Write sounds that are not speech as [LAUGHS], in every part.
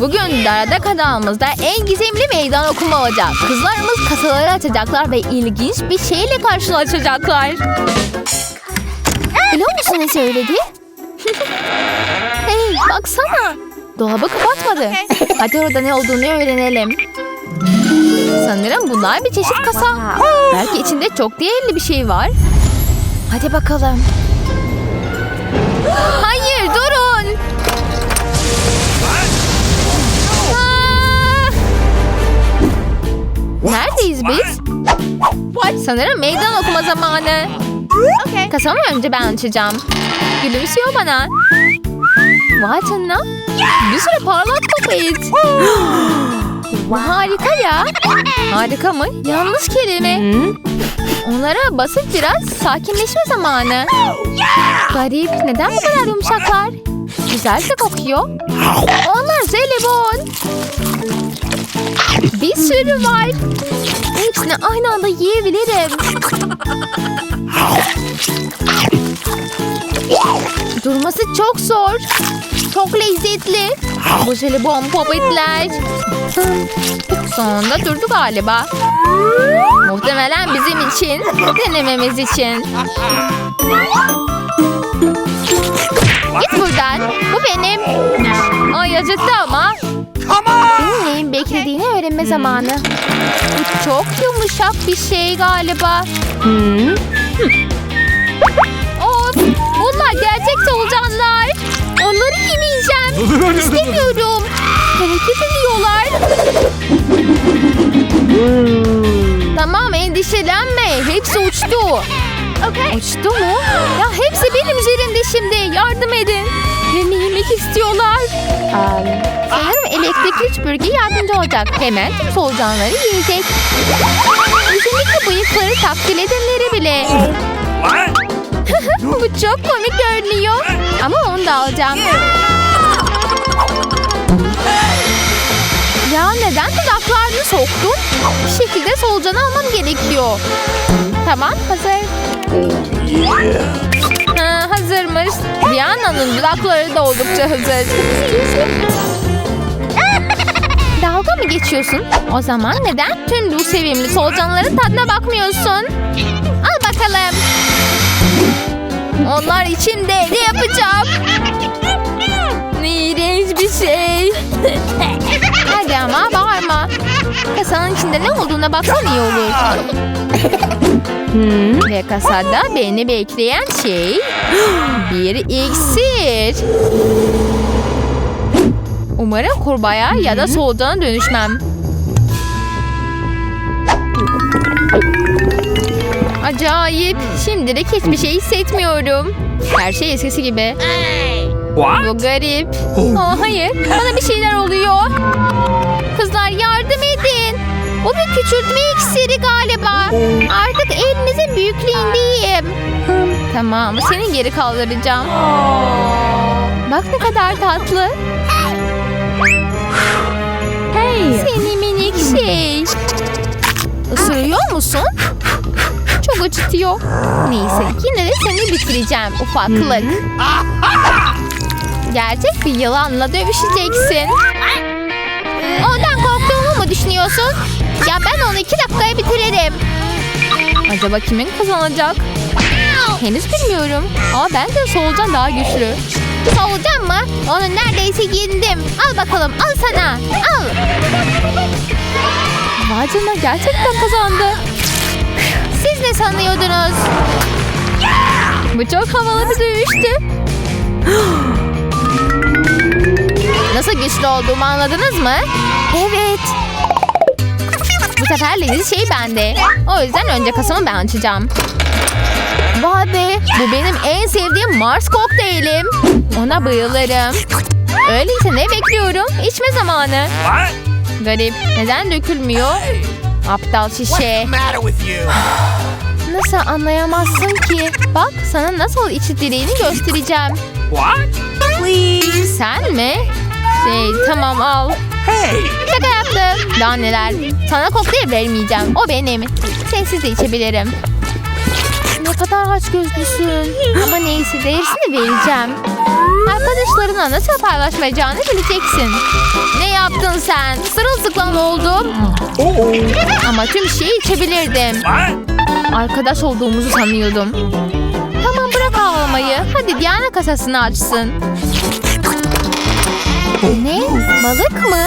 Bugün Darada kanalımızda en gizemli meydan okuma olacak. Kızlarımız kasaları açacaklar ve ilginç bir şeyle karşılaşacaklar. Biliyor musun ne söyledi? [LAUGHS] hey baksana. Dolabı kapatmadı. Hadi orada ne olduğunu öğrenelim. Sanırım bunlar bir çeşit kasa. Belki içinde çok değerli bir şey var. Hadi bakalım. [GASPS] Hayır Neredeyiz biz? Sanırım meydan okuma zamanı. Kasamı önce ben açacağım. Gülümsüyor bana. Vay canına. Bir sürü parlak popet. [GASPS] Harika ya. Harika mı? Yanlış kelime. Onlara basıp biraz sakinleşme zamanı. Garip. Neden bu kadar yumuşaklar? Güzel de kokuyor. Onlar jelibon. Bir sürü var. Hepsini aynı anda yiyebilirim. Durması çok zor. Çok lezzetli. Bu jelibon popetler. Sonunda durdu galiba. Muhtemelen bizim için, denememiz için. Git buradan. Zamanı. Bu çok yumuşak bir şey galiba. Of! Bunlar gerçek solucanlar. Onları yemeyeceğim. İstemiyorum. Hareket ediyorlar. Tamam endişelenme. Hepsi uçtu. Uçtu mu? Ya hepsi benim üzerimde şimdi. Yardım edin. Beni yemek istiyorlar. Sanırım elektrikli süpürge yardımcı olacak. Hemen tüm solucanları yiyecek. Özellikle bıyıkları takdir edenleri bile. [LAUGHS] Bu çok komik görünüyor. Ama onu da alacağım. Ya neden dudaklarını soktun? Bir şekilde solucanı almam gerekiyor. Tamam hazır. Ha, hazırmış. Diana'nın dudakları da oldukça hazır. [LAUGHS] Dalga mı geçiyorsun? O zaman neden tüm bu sevimli solucanların tadına bakmıyorsun? Al bakalım. Onlar için de ne yapacağım? [LAUGHS] İğrenç bir şey. [LAUGHS] Ama bağırma. Kasanın içinde ne olduğuna baksan iyi olur. Ve kasada beni bekleyen şey bir iksir. Umarım kurbağaya ya da solucana dönüşmem. Acayip. Şimdilik hiçbir şey hissetmiyorum. Her şey eskisi gibi. Bu garip. Aa, hayır. Bana bir şeyler oluyor. Kızlar yardım edin. Bu bir küçültme iksiri galiba. Artık elinizin büyüklüğündeyim. Tamam. Seni geri kaldıracağım. Bak ne kadar tatlı. Seni minik şey. Isırıyor musun? Çok acıtıyor. Neyse yine de seni bitireceğim ufaklık. Gerçek bir yılanla dövüşeceksin. Ondan düşünüyorsun? Ya ben onu iki dakikaya bitiririm. Acaba kimin kazanacak? Henüz bilmiyorum. Ama bence solucan daha güçlü. Solucan mı? Onu neredeyse yendim. Al bakalım al sana. Al. Vay canına gerçekten kazandı. Siz ne sanıyordunuz? Bu çok havalı bir dövüştü. [GASPS] Nasıl güçlü olduğumu anladınız mı? Evet. Sefer leziz şey bende. O yüzden önce kasamı ben açacağım. Vay be. Bu benim en sevdiğim Mars kokteylim. Ona bayılırım. Öyleyse ne bekliyorum? İçme zamanı. Garip. Neden dökülmüyor? Aptal şişe. Nasıl anlayamazsın ki? Bak sana nasıl içildiğini göstereceğim. What? Please. Sen mi? Şey tamam al. Hey. Şaka yaptım. Daha neler. Sana kokteyl vermeyeceğim. O benim. Sensiz de içebilirim. Ne kadar aç gözlüsün. Ama neyse değersini vereceğim. Arkadaşlarına nasıl paylaşmayacağını bileceksin. Ne yaptın sen? Sırılsıklam oldum. Ama tüm şeyi içebilirdim. Arkadaş olduğumuzu sanıyordum. Tamam bırak ağlamayı. Hadi Diana kasasını açsın. Ne? Balık mı?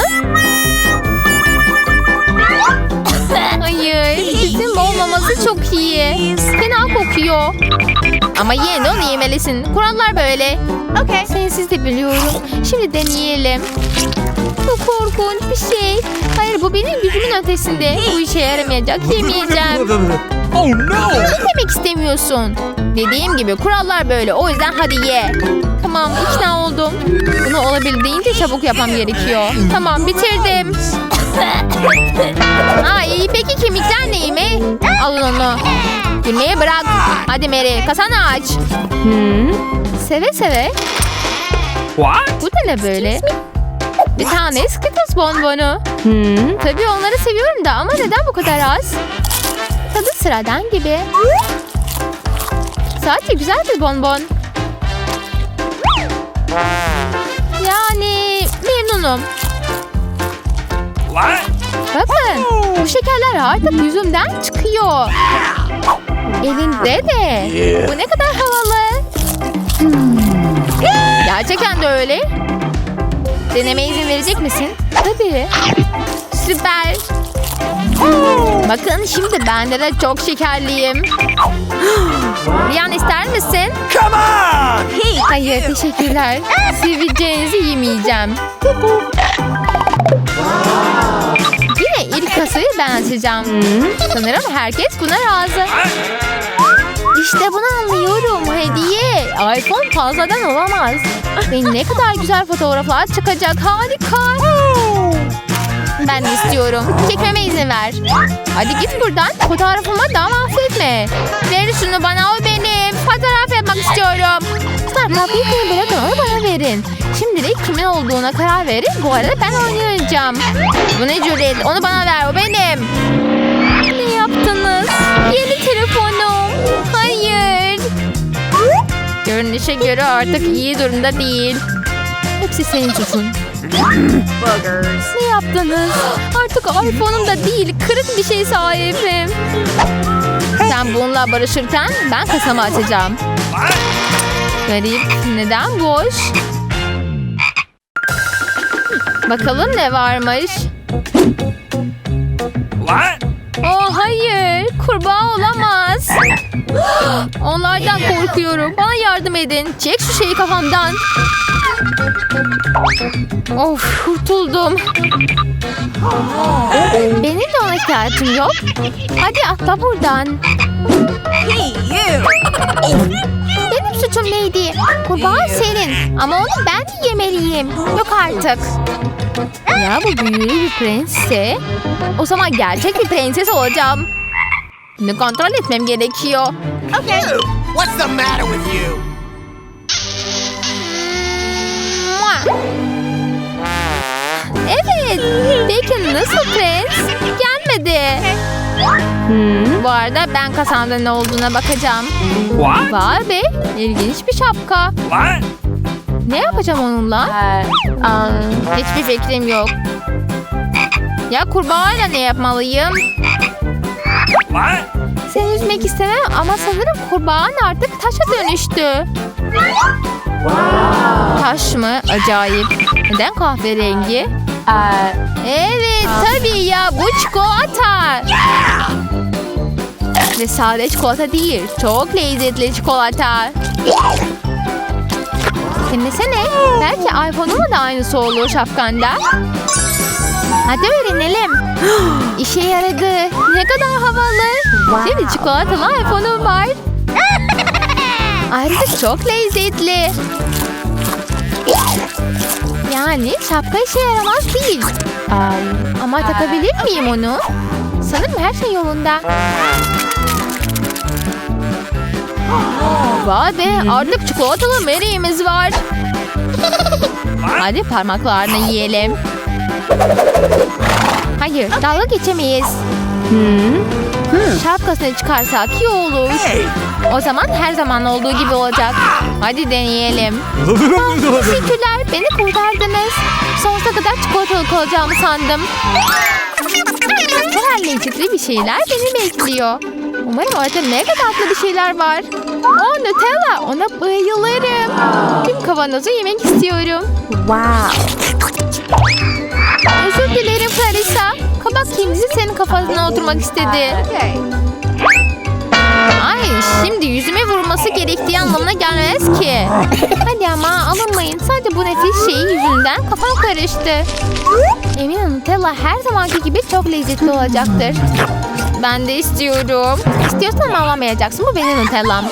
Hayır. Bizim olmaması çok iyi. Fena kokuyor. Ama yine onu yemelisin. Kurallar böyle. Okay. Sensiz de biliyorum. Şimdi deneyelim. Çok korkunç bir şey. Hayır bu benim gücümün ötesinde. Bu işe yaramayacak. Yemeyeceğim. Oh no! demek istemiyorsun? Dediğim gibi kurallar böyle. O yüzden hadi ye. Tamam ikna oldum. Bunu olabildiğince çabuk yapmam gerekiyor. Tamam bitirdim. [LAUGHS] Ay peki kemikler neyimi? Alın onu. Gülmeyi bırak. Hadi Mary kasanı aç. Seve seve. What? Bu da ne böyle? Bir tane Skittles bonbonu. Tabii onları seviyorum da ama neden bu kadar az? Tadı sıradan gibi. Sadece güzel bir bonbon. Yani memnunum. Bakın bu şekerler artık yüzümden çıkıyor. Elinde de. Bu ne kadar havalı. Gerçekten de öyle. Deneme izin verecek misin? Tabii. Süper. Bakın şimdi bende de çok şekerliyim. [GASPS] Bir an ister misin? Come on! Hayır teşekkürler. [LAUGHS] Seveceğinizi yemeyeceğim. Yine ilk kasayı ben açacağım. Sanırım herkes buna razı. İşte bunu anlıyorum. Hediye. iPhone fazladan olamaz. Ve ne kadar güzel fotoğraflar çıkacak. Harika. Ben istiyorum. Çekmeme izin ver. Hadi git buradan. Fotoğrafımı daha mahvetme. Ver şunu bana o benim. Fotoğraf yapmak istiyorum. Kızlar kapıyı bırakın onu bana verin. Şimdilik kimin olduğuna karar verin. Bu arada ben oynayacağım. Bu ne cüret? Onu bana ver o benim. Ne yaptınız? Yeni telefonum. Hayır. Görünüşe göre artık iyi durumda değil. Hepsi senin suçun. Ne yaptınız? Artık iPhone'um da değil, kırık bir şey sahibim. Sen bununla barışırken ben kasamı açacağım. Garip, neden boş? Bakalım ne varmış. What? Oh hayır, kurbağa olamaz. Onlardan korkuyorum. Bana yardım edin. Çek şu şeyi kafamdan. Of, kurtuldum. Benim de ona ihtiyacım yok. Hadi atla buradan. Benim suçum neydi? Kurbağa senin. Ama onu ben de yemeliyim. Yok artık. Ya bu büyülü bir prensse. O zaman gerçek bir prenses olacağım. Bunu kontrol etmem gerekiyor. What's the matter with you? Evet. Peki nasıl prens? Gelmedi. Bu arada ben kasamda ne olduğuna bakacağım. What? Vay be. ilginç bir şapka. What? Ne yapacağım onunla? Hiçbir fikrim yok. Ya kurbağayla ne yapmalıyım? What? Seni üzmek istemem ama sanırım kurbağan artık taşa dönüştü. Taş mı? Acayip. Neden kahverengi? Evet tabii ya bu çikolata. Ve sade çikolata değil. Çok lezzetli çikolata. Dinlesene. Belki iPhone'un da aynısı olur şapkanda. Hadi öğrenelim. [GASPS] İşe yaradı. Ne kadar havalı. Şimdi çikolatalı iPhone'um var. [LAUGHS] Ayrıca çok lezzetli. Yani şapka işe yaramaz değil. Ama takabilir miyim onu? Sanırım her şey yolunda. Vay be artık çikolatalı Mary'imiz var. Hadi parmaklarını yiyelim. Hayır dalga geçemeyiz. Şapkasını çıkarsak iyi olur. Hey! O zaman her zaman olduğu gibi olacak. Hadi deneyelim. Teşekkürler. Beni kurtardınız. Sonsuza kadar çikolatalı kalacağımı sandım. Herhalde lezzetli bir şeyler beni bekliyor. Umarım orada mega tatlı bir şeyler var. Aa Nutella. Ona bayılırım. Tüm kavanozu yemek istiyorum. Özür dilerim Clarissa. Kabak kimisi senin kafasına oturmak istedi. Ay şimdi yüzüme vurması gerektiği anlamına gelmez ki. Hadi ama alınmayın. Sadece bu nefis şeyi yüzünden kafam karıştı. Eminim Nutella her zamanki gibi çok lezzetli olacaktır. Ben de istiyorum. İstiyorsan ama alamayacaksın. Bu benim Nutella'm.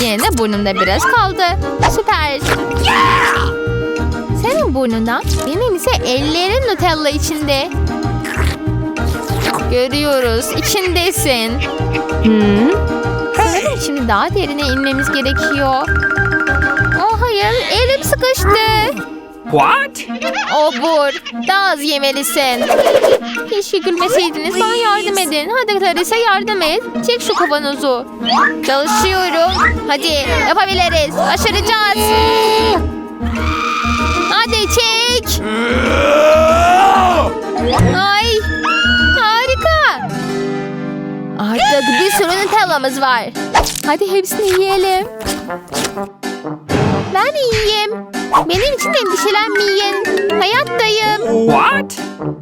Yine de burnumda biraz kaldı. Süper. Senin burnundan, benim ise ellerin Nutella içinde. Görüyoruz. içindesin. Sanırım şimdi daha derine inmemiz gerekiyor. Oh hayır, elim sıkıştı. What? Obur, daha az yemelisin. Keşke gülmeseydiniz, bana yardım edin. Hadi Clarissa yardım et. Çek şu kavanozu. Çalışıyorum. Hadi, yapabiliriz. Başaracağız. Hadi çek. Ay, Artık bir sürü Nutella'mız var. Hadi hepsini yiyelim. Ben yiyeyim. Benim için endişelenmeyin. Hayattayım. What?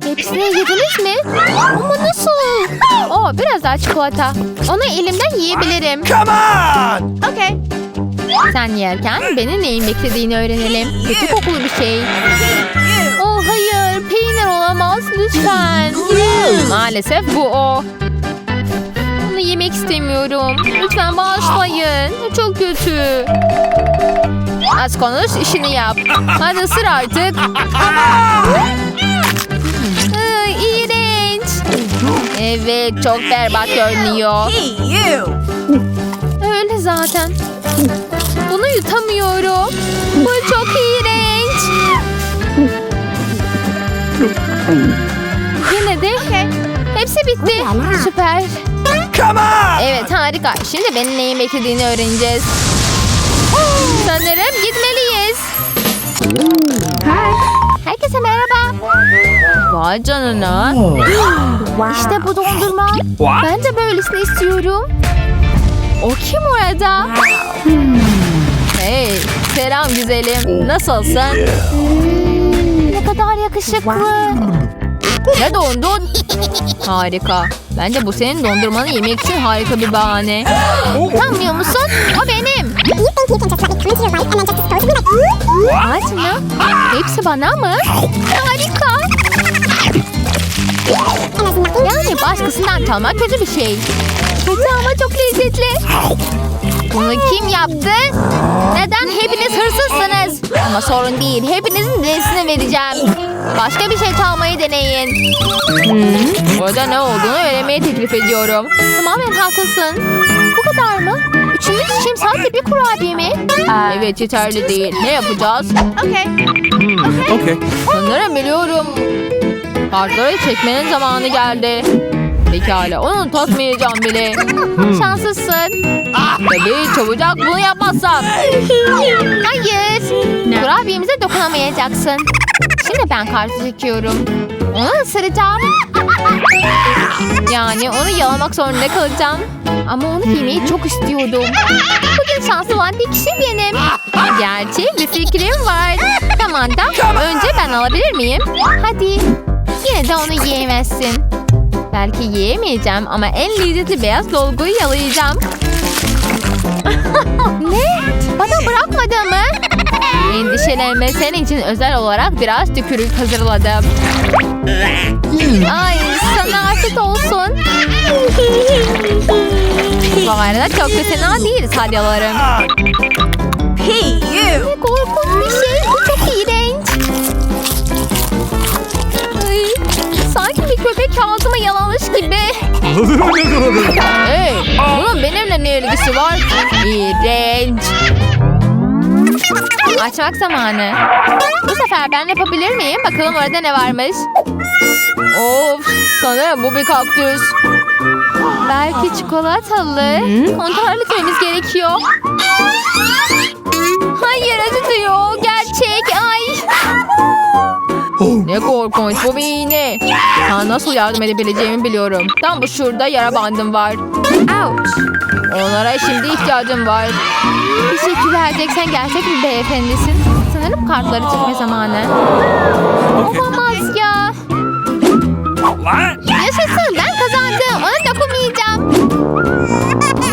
Hepsini yediniz mi? Ama nasıl? Oo, biraz daha çikolata. Onu elimden yiyebilirim. Come on! Okay. Sen yerken beni neyin beklediğini öğrenelim. Kötü kokulu bir şey. Oh hayır, peynir olamaz lütfen. Maalesef bu o. İstemiyorum. Lütfen bağışlayın. Çok kötü. Az konuş, işini yap. Hadi ısır artık. Ay, iğrenç. Evet, çok berbat görünüyor. Öyle zaten. Bunu yutamıyorum. Bu çok iğrenç. Yine de hepsi bitti. Süper. Come on! Evet harika. Şimdi benim neyin beklediğini öğreneceğiz. Sanırım gitmeliyiz. Herkese merhaba. Vay canına. İşte bu dondurma. What? Ben de böylesini istiyorum. O kim orada? Hey, selam güzelim. Nasılsın? Ne kadar yakışıklı. Ne dondun? Harika. Bence bu senin dondurmanı yemek için harika bir bahane. Utanmıyor musun? O benim. Aç mı? Hepsi bana mı? Harika. Yani başkasından çalmak kötü bir şey. Kötü ama çok lezzetli. Bunu kim yaptı? Neden hepiniz hırsızsınız? Ama sorun değil. Hepinizin resmini vereceğim. Başka bir şey çalmayı deneyin. Hmm, burada ne olduğunu öğrenmeye teklif ediyorum. Tamamen haklısın. Bu kadar mı? Üçümüz için sadece bir kurabiye mi? Evet yeterli değil. Ne yapacağız? Okay. Sanırım biliyorum. Kartları çekmenin zamanı geldi. Pekala onu takmayacağım bile. Şanslısın. Tabii çabucak bunu yapmazsam. Hayır. Kurabiyemize dokunamayacaksın. Şimdi ben kartı çekiyorum. Onu ısıracağım. Yani onu yalamak zorunda kalacağım. Ama onu yemeyi çok istiyordum. Bugün şanslı olan bir kişi benim. Gerçi bir fikrim var. Tamam da önce ben alabilir miyim? Hadi. Yine de onu yiyemezsin. Belki yiyemeyeceğim ama en lezzetli beyaz dolguyu yalayacağım. [LAUGHS] ne? Bana bırakmadı mı? Endişelenme senin için özel olarak biraz tükürük hazırladım. Ay sana afiyet olsun. Bu arada çok da fena değil salyalarım. Ne korkunç bir şey. Bu sanki bir köpek ağzıma yalamış gibi. [LAUGHS] Hey, bunun benimle ne ilgisi var? İğrenç. Açmak zamanı. Bu sefer ben yapabilir miyim? Bakalım orada ne varmış. Of, sanırım bu bir kaktüs. Belki çikolatalı. Kontrol etmemiz gerekiyor. Hayır acıtıyor. Ne korkunç bu bir iğne. Sana nasıl yardım edebileceğimi biliyorum. Tam bu şurada yara bandım var. Ouch. Onlara şimdi ihtiyacım var. Teşekkürler Jack. Sen gerçek bir beyefendisin. Sanırım kartları çekme zamanı. Olamaz ya. What? Yaşasın ben kazandım. Ona dokunmayacağım.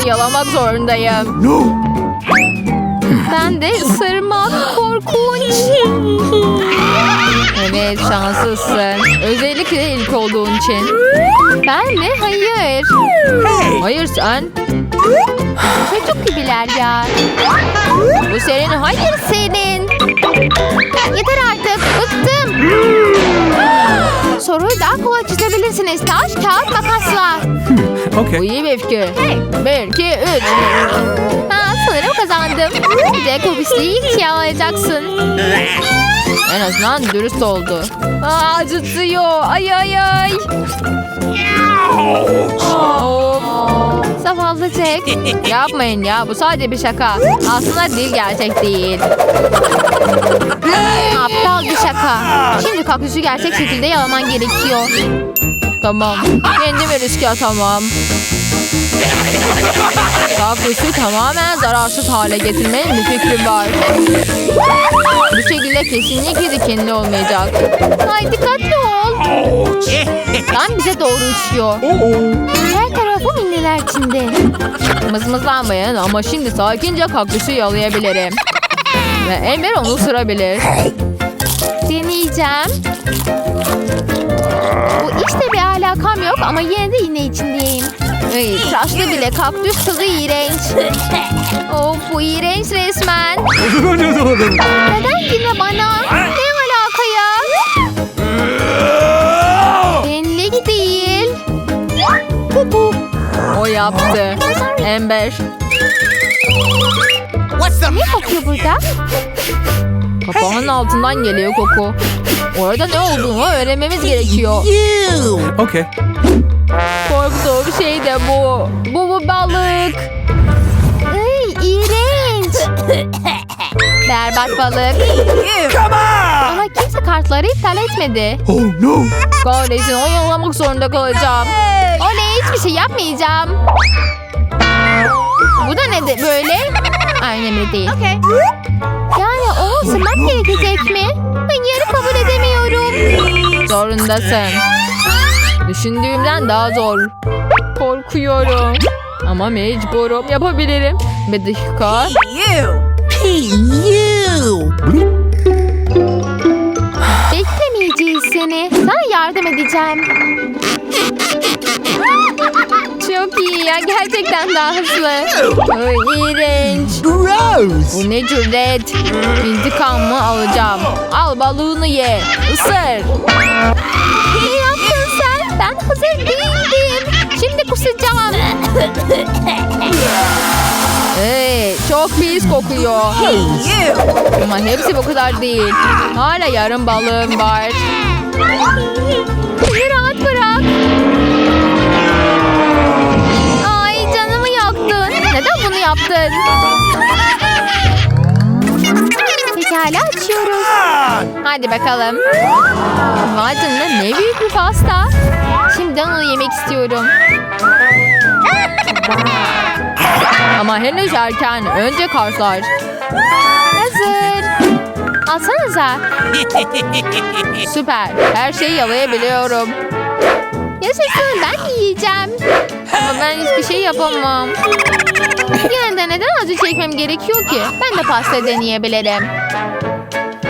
Yalamak zorundayım. No. Ben de ısırmak korkunç. Evet şanslısın. Özellikle ilk olduğun için. Ben mi? Hayır. Hayır sen. Çocuk gibiler ya. Bu senin. Hayır senin. Yeter artık. Bıktım. Soruyu daha kolay çözebilirsiniz. Taş, kağıt, makasla. [LAUGHS] Bu Okay. iyi bir fikir. Bir, iki, üç. Ha, sanırım kazandım. İlk şey alacaksın. En azından dürüst oldu. Aa, acıtıyor. Ay ay ay. Of. Zavallı Jack. Yapmayın ya bu sadece bir şaka. Aslında değil gerçek değil. Aptal bir şaka. Şimdi kaktüsü gerçek şekilde yalaman gerekiyor. Tamam. Kendimi riske atamam. Kaktüsü tamamen zararsız hale getirmenin bir fikrim var. Bu şekilde kesinlikle dikenli olmayacak. Ay dikkatli ol. Tam bize doğru uçuyor. Her tarafı minneler içinde. Mızmızlanmayın ama şimdi sakince kaktüsü yalayabilirim. Ve Ember onu ısırabilir. Deneyeceğim. Bu işte bir alakam yok ama yine de iğne içindeyim. Ay, tıraşlı bile kaktüs tadı iğrenç. [LAUGHS] Of bu iğrenç resmen. Neden yine bana? Ne alaka ya? Benlik değil. O yaptı. Ember. Ne kokuyor burada? Kapağın altından geliyor koku. Orada ne olduğunu öğrenmemiz gerekiyor. Okay. Korktuğum şey de bu. Bu bu balık. Ay, iğrenç. [LAUGHS] Berbat balık. Come on. Ama kimse kartları iptal etmedi. Oh no. Kahretsin oyalamak zorunda kalacağım. Oley hiçbir şey yapmayacağım. Bu da ne de böyle? Aynı emri değil. Yani onu ısırmak gerekecek mi? Hayır kabul edemiyorum. Zorundasın. Düşündüğümden daha zor. Korkuyorum. Ama mecburum yapabilirim. Bir dakika. Beklemeyeceğiz seni. Sana yardım edeceğim. Çok iyi ya. Gerçekten daha hızlı. Ay, iğrenç. Gross. Bu ne cüret. İntikamımı alacağım. Al balığını ye. Isır. Hazır değildim. Şimdi kusacağım. Hey, çok pis kokuyor. Ama hepsi bu kadar değil. Hala yarım balığım var. Beni rahat bırak. Ay canımı yaktın. Neden bunu yaptın? Pekala açıyoruz. On. Hadi bakalım. Vay canına ne büyük bir pasta. Şimdiden onu yemek istiyorum. Ama henüz erken. Önce kartlar. Hazır. Alsanıza. [LAUGHS] Süper. Her şeyi yalayabiliyorum. Yaşasın ben yiyeceğim. Ama ben hiçbir şey yapamam. Yine de neden acı çekmem gerekiyor ki? Ben de pasta deneyebilirim.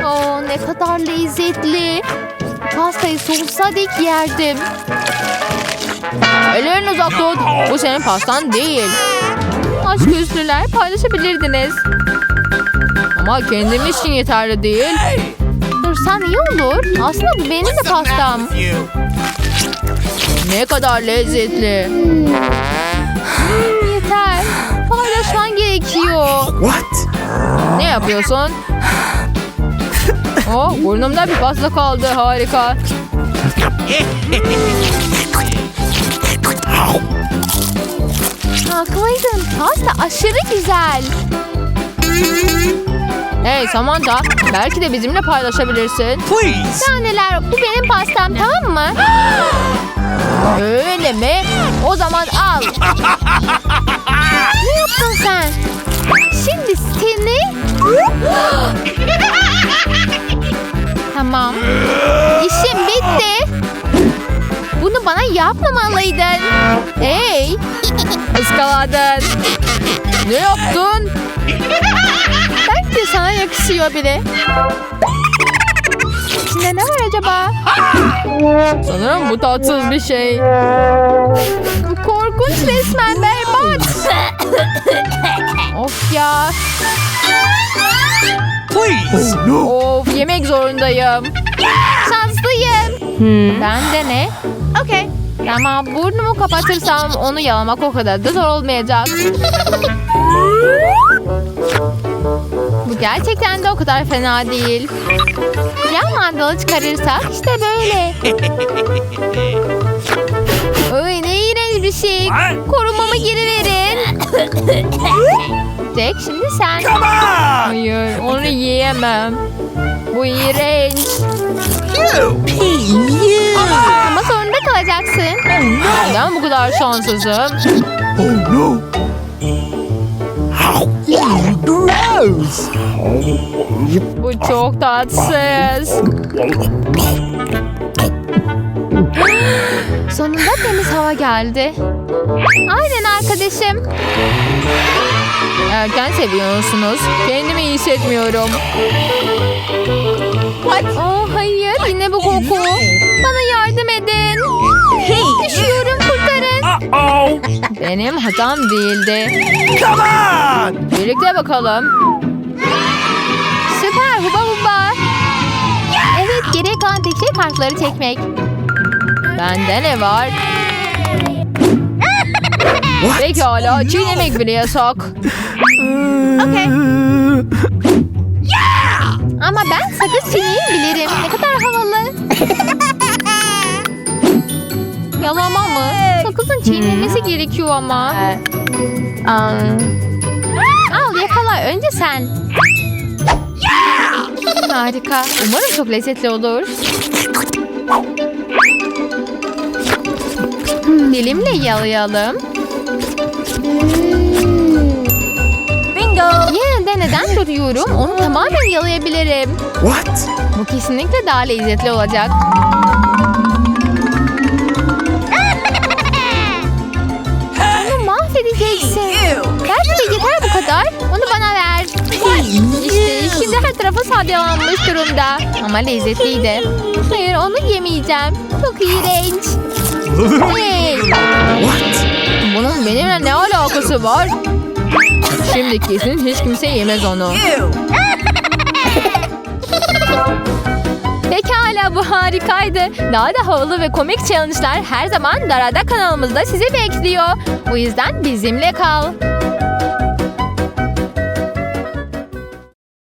Oo, ne kadar lezzetli. Pastayı sonsuza dek yerdim. Ellerini uzak tut. Bu senin pastan değil. Aşk üstüler paylaşabilirdiniz. Ama kendim için yeterli değil. Dursan iyi olur. Aslında bu benim de pastam. Ne kadar lezzetli. Yeter. Paylaşman gerekiyor. What? Ne yapıyorsun? Oh, burnumda bir pasta kaldı. Harika. Haklıydın. Pasta aşırı güzel. Hey Samantha, belki de bizimle paylaşabilirsin. Please. Ya neler, bu benim pastam tamam mı? Öyle mi? O zaman al. ne yaptın sen? Şimdi seni... [LAUGHS] tamam. İşim bitti. Bunu bana yapmamalıydın. Hey! Iskaladın. Ne yaptın? Belki sana yakışıyor bile. İçinde ne var acaba? Sanırım bu tatsız bir şey. Korkunç resmen berbat. of ya. Please. Oh, no. Of yemek zorundayım. Şanslıyım. Ben de ne? Okey. Ama burnumu kapatırsam onu yalamak o kadar da zor olmayacak. Bu gerçekten de o kadar fena değil. Yan mandalı çıkarırsak işte böyle. [LAUGHS] Ay ne iğrenç bir şey. Korumamı geri verin. [LAUGHS] Jack şimdi sen. Come on. Hayır onu yiyemem. Bu iğrenç. Ama zorunda kalacaksın. Neden bu kadar şanssızım? Oh no. Gross. Bu çok tatsız. Sonunda temiz hava geldi. Aynen arkadaşım. Erken seviyorsunuz. Kendimi iyi hissetmiyorum. Oh hayır yine bu koku. Bana yardım edin. Düşüyorum kurtarın. Benim hatam değildi. Come on. Birlikte bakalım. Süper huba huba. Evet geriye kalan tek şey kartları çekmek. Bende ne var? Pekala çiğnemek bile yasak. Okey. Ama ben sakız çiğneyebilirim. Ne kadar havalı. [LAUGHS] Yalama mı? Sakızın çiğnenmesi gerekiyor ama. Al yakala önce sen. Harika. Umarım çok lezzetli olur. Dilimle yalayalım. Bingo. Yine de neden duruyorum? Onu tamamen yalayabilirim. What? Bu kesinlikle daha lezzetli olacak. Onu mahvedeceksin. Belki de yeter bu kadar. Onu bana ver. İşte şimdi her tarafı salyalanmış durumda. Ama lezzetliydi. Hayır onu yemeyeceğim. Çok iğrenç. [LAUGHS] Hey, What? Bunun benimle ne alakası var? Şimdi kesin hiç kimse yemez onu. [LAUGHS] Pekala bu harikaydı. Daha da havalı ve komik challenge'lar her zaman Darada kanalımızda sizi bekliyor. Bu yüzden bizimle kal.